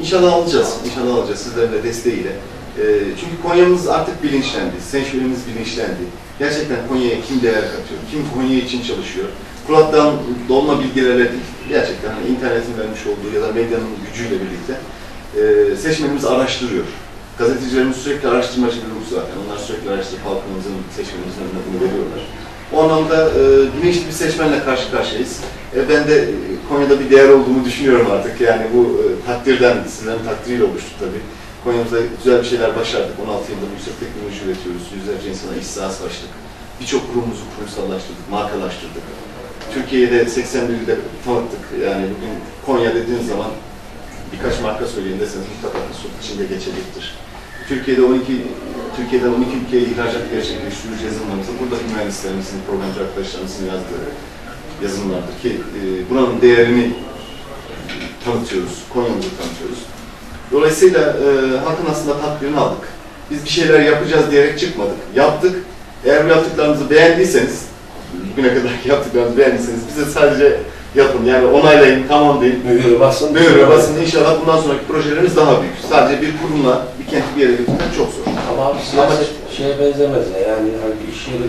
İnşallah alacağız. İnşallah alacağız sizlerin de desteğiyle. Ee, çünkü Konya'mız artık bilinçlendi. Senşörümüz bilinçlendi. Gerçekten Konya'ya kim değer katıyor, kim Konya için çalışıyor. Kulaktan dolma bilgilerle değil. Gerçekten hani internetin vermiş olduğu ya da medyanın gücüyle birlikte e, seçmenimiz araştırıyor. Gazetecilerimiz sürekli araştırmacı bir ruh zaten. Onlar sürekli araştırıp halkımızın, seçmenimizin önüne bunu veriyorlar. O anlamda e, bilinçli bir seçmenle karşı karşıyayız. E, ben de e, Konya'da bir değer olduğumu düşünüyorum artık. Yani bu e, takdirden, sizlerin takdiriyle oluştu tabii. Konya'mızda güzel bir şeyler başardık. 16 yıldır yüksek teknoloji üretiyoruz. Yüzlerce insana iş sahası açtık. Birçok kurumumuzu kurumsallaştırdık, markalaştırdık. Türkiye'de 81 ilde tanıttık. Yani bugün Konya dediğiniz zaman birkaç marka söyleyin deseniz mutlaka içinde geçecektir. Türkiye'de 12 Türkiye'den 12 ülkeye ihracat gerçekleştiriyoruz yazılımlarımızı. Buradaki mühendislerimizin, programcı arkadaşlarımızın yazdığı yazılımlardır ki e, buranın değerini tanıtıyoruz, Konya'mızı tanıtıyoruz. Dolayısıyla e, halkın aslında takdirini aldık. Biz bir şeyler yapacağız diyerek çıkmadık. Yaptık. Eğer bu yaptıklarımızı beğendiyseniz, bugüne kadar yaptıklarımızı beğendiyseniz bize sadece yapın. Yani onaylayın, tamam deyin. Mühürü basın. Böyle basın inşallah bundan sonraki projelerimiz daha büyük. Sadece bir kurumla bir kenti bir yere götürmek çok zor. Ama abi siyaset şeye benzemez ya. Yani hani iş yeri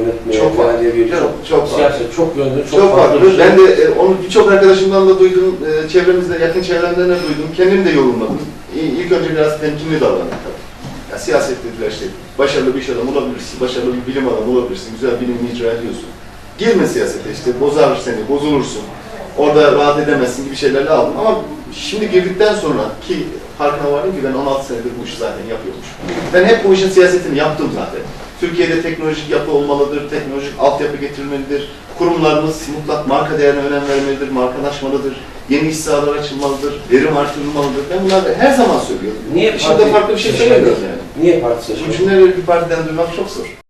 yönetmeye Çok farklı. bir Çok, çok farklı. siyaset çok yönlü, çok, Çok, farklı. bir şey. Ben de e, onu birçok arkadaşımdan da duydum, e, çevremizde, yakın çevremden de duydum. Kendim de yorumladım. İlk önce biraz temkinli davrandık tabii. Ya siyaset dediler işte, başarılı bir iş adamı olabilirsin, başarılı bir bilim adamı olabilirsin, güzel bilim icra ediyorsun. Girme siyasete işte, bozar seni, bozulursun. Orada rahat edemezsin gibi şeylerle aldım. Ama şimdi girdikten sonra ki farkına vardım ki ben 16 senedir bu işi zaten yapıyormuş. Ben hep bu işin siyasetini yaptım zaten. Türkiye'de teknolojik yapı olmalıdır, teknolojik altyapı getirilmelidir. Kurumlarımız mutlak marka değerine önem vermelidir, markalaşmalıdır. Yeni iş sahaları açılmalıdır, verim artırılmalıdır. Ben bunları her zaman söylüyorum. Niye Şimdi farklı bir şey söylemiyorum yani. Niye parti Bu seçmedi? cümleleri bir partiden duymak çok zor.